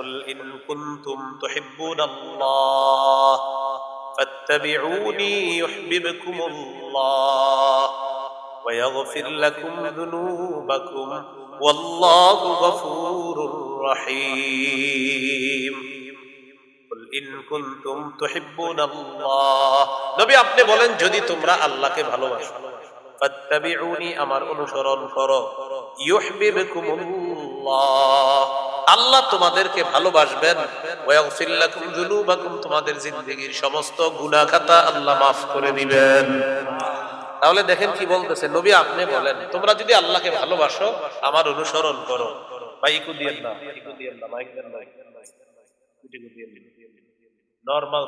قل إن كنتم تحبون الله فاتبعوني يحببكم الله ويغفر لكم ذنوبكم والله غفور رحيم قل إن كنتم تحبون الله নবী আপনি বলেন যদি তোমরা আল্লাহকে ভালোবাসো ফাত্তাবিউনি আমার অনুসরণ করো ইউহিব্বুকুমুল্লাহ আল্লাহ তোমাদেরকে ভালোবাসবেন। তোমাদের জিন্দেগীর সমস্ত গুনাহ খাতা আল্লাহ মাফ করে দিবেন। তাহলে দেখেন কি বলতেছে, নবী আপনি বলেন, তোমরা যদি আল্লাহকে ভালোবাসো, আমার অনুসরণ করো। নরমাল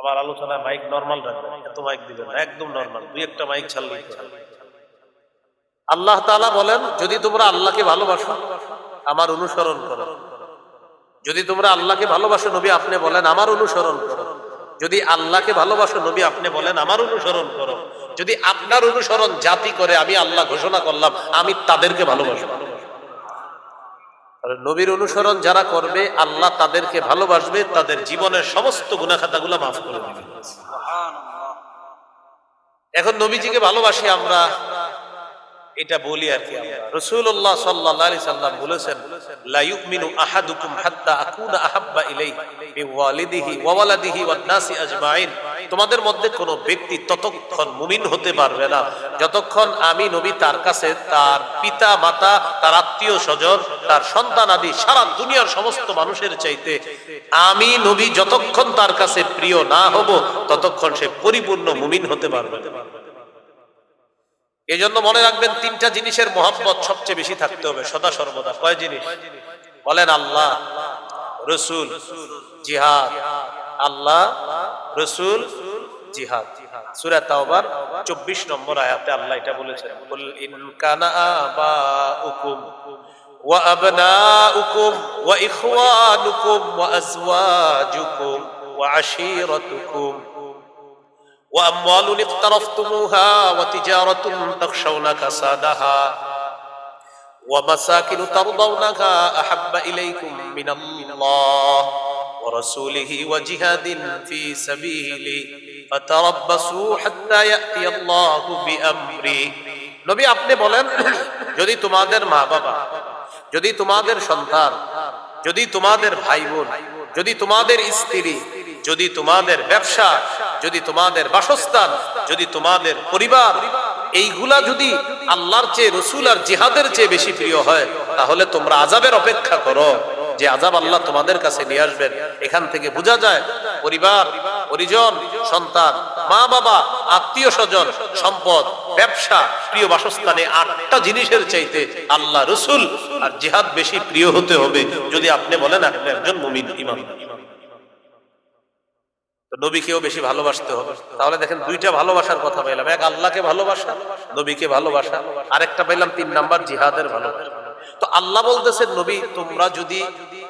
আমার আলোচনায় মাইক নরমাল রাখবেন এত মাইক দিবেন না, একদম নরমাল দুই একটা মাইক ছাড়লেই আল্লাহ তাআলা বলেন, যদি তোমরা আল্লাহকে ভালোবাসো, আমার অনুসরণ করো। যদি তোমরা আল্লাহকে ভালোবাসো, নবী আপনি বলেন, আমার অনুসরণ করো। যদি আল্লাহকে ভালোবাসো, নবী আপনি বলেন, আমার অনুসরণ করো। যদি আপনার অনুসরণ জাতি করে আমি আল্লাহ ঘোষণা করলাম, আমি তাদেরকে ভালোবাসবো। নবীর অনুসরণ যারা করবে আল্লাহ তাদেরকে ভালোবাসবে তাদের জীবনের সমস্ত গুণাখাতাগুলো মাফ করে দিবে। এখন নবীজিকে ভালোবাসি আমরা এটা বলি আর কি রসুল্লাহ সাল্লাহ সাল্লাম বলেছেন লা ইউমিনু আহাদুকুম হাত্তা আকুনা আহাব্বা ইলাইহি বিওয়ালিদিহি ওয়ালাদিহি ওয়ান নাসি আজমাইন। তোমাদের মধ্যে কোনো ব্যক্তি ততক্ষণ মুমিন হতে পারবে না। যতক্ষণ আমি নবী তার কাছে তার পিতা, মাতা, তার আত্মীয় স্বজন, তার সন্তান আদি সারা দুনিয়ার সমস্ত মানুষের চাইতে আমি নবী যতক্ষণ তার কাছে প্রিয় না হব, ততক্ষণ সে পরিপূর্ণ মুমিন হতে পারবে এই জন্য মনে রাখবেন, তিনটা জিনিসের মোহাম্মত সবচেয়ে বেশি থাকতে হবে, সদা সর্বদা। কয় জিনিস? বলেন, আল্লাহ, রসুল, জিহাদ। আল্লাহ, রসুল জিহাদ সূরা তাওবার 24 নম্বর আয়াতে আল্লাহ এটা বলেছেন কুল ইন কানা আবাউকুম ওয়া আবনাউকুম ওয়া ইখওয়ানুকুম ওয়া আজওয়াজুকুম ওয়া আশীরাতুকুম وأموال اقترفتموها وتجارة تخشون كسادها ومساكن ترضونها أحب إليكم من الله ورسوله وجهاد في سبيله নবী, আপনি বলেন, যদি তোমাদের মা বাবা যদি তোমাদের সন্তান, যদি তোমাদের ভাই বোন যদি তোমাদের স্ত্রী, যদি তোমাদের ব্যবসা, যদি তোমাদের বাসস্থান, যদি তোমাদের পরিবার, এইগুলা যদি আল্লাহর চেয়ে, রসুল আর জিহাদের চেয়ে বেশি প্রিয় হয়, তাহলে তোমরা আজাবের অপেক্ষা করো। যে আজাব আল্লাহ তোমাদের কাছে নিয়ে আসবেন, এখান থেকে বোঝা যায় পরিবার, পরিজন, সন্তান মা বাবা আত্মীয় স্বজন সম্পদ, ব্যবসা, প্রিয় বাসস্থানে আটটা জিনিসের চাইতে আল্লাহ রসুল আর জিহাদ বেশি প্রিয় হতে হবে, যদি আপনি বলেন আপনি একজন মুমিন ইমাম। নবীকেও বেশি ভালোবাসতে হবে। তাহলে দেখেন দুইটা ভালোবাসার কথা পাইলাম, এক আল্লাহকে ভালোবাসা, নবীকে ভালোবাসা, আরেকটা পাইলাম তিন নাম্বার জিহাদের ভালোবাসা। তো আল্লাহ বলতেছেন নবী তোমরা যদি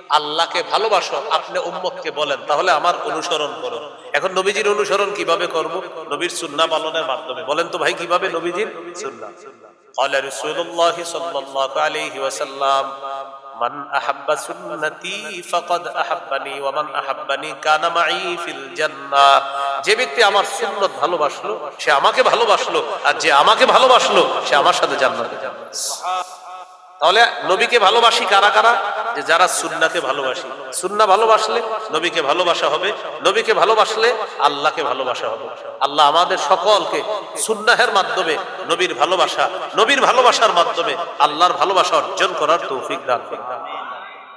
আল্লাহকে ভালোবাসো আপনি উম্মতকে বলেন তাহলে আমার অনুসরণ করো এখন নবীজির অনুসরণ কিভাবে করব নবীর সুন্নাহ পালনের মাধ্যমে বলেন তো ভাই কিভাবে নবীজির সুন্নাহ قال رسول الله صلى الله عليه وسلم من أحب سنتي فقد أحبني ومن أحبني كان معي في الجنة যে ব্যক্তি আমার সুন্নত ভালোবাসলো সে আমাকে ভালোবাসলো আর যে আমাকে ভালোবাসলো সে আমার সাথে জান্নাতে যাবে তাহলে নবীকে ভালোবাসি কারা কারা? যে যারা সুন্নাকে ভালোবাসি। সুন্না ভালোবাসলে নবীকে ভালোবাসা হবে। নবীকে ভালোবাসলে আল্লাহকে ভালোবাসা হবে। আল্লাহ আমাদের সকলকে সুন্নাহের মাধ্যমে নবীর ভালোবাসা, নবীর ভালোবাসার মাধ্যমে আল্লাহর ভালোবাসা অর্জন করার তৌফিক দান